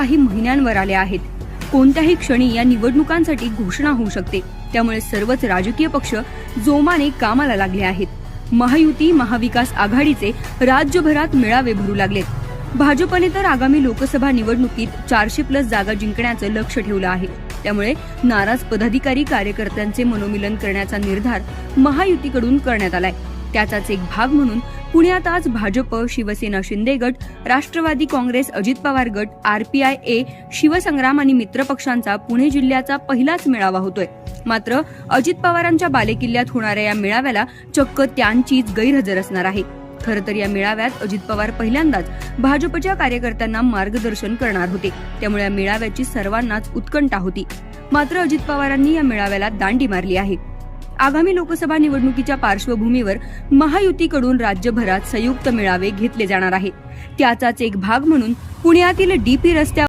काही महिन्यांवर आल्या आहेत. कोणत्याही क्षणी या निवडणुकांसाठी घोषणा होऊ शकते. त्यामुळे सर्वच राजकीय पक्ष जोमाने कामाला लागले आहेत. महायुती महाविकास आघाडीचे राज्यभरात मेळावे भरू लागलेत. भाजपने तर आगामी लोकसभा निवडणुकीत चारशे प्लस जागा जिंकण्याचं लक्ष ठेवलं आहे. त्यामुळे नाराज पदाधिकारी कार्यकर्त्यांचे मनोमिलन करण्याचा निर्धार महायुतीकडून करण्यात आलाय. त्याचाच एक भाग म्हणून पुण्यात आज भाजप शिवसेना शिंदे गट राष्ट्रवादी काँग्रेस अजित पवार गट आरपीआय ए शिवसंग्राम आणि मित्रपक्षांचा पुणे जिल्ह्याचा पहिलाच मेळावा होतोय. मात्र अजित पवारांच्या बालेकिल्ल्यात होणाऱ्या या मेळाव्याला चक्क त्यांचीच गैरहजर असणार आहे. खरं तर या मेळाव्यात अजित पवार पहिल्यांदाच भाजपच्या कार्यकर्त्यांना मार्गदर्शन करणार होते. त्यामुळे या मेळाव्याची सर्वांनाच उत्कंठा होती. मात्र अजित पवारांनी या मेळाव्याला दांडी मारली आहे. आगामी लोकसभा निवडणुकीच्या पार्श्वभूमीवर महायुतीकडून राज्यभरात संयुक्त मेळावे घेतले जाणार आहेत. त्याचाच एक भाग म्हणून पुण्यातील डीपी रस्त्यावर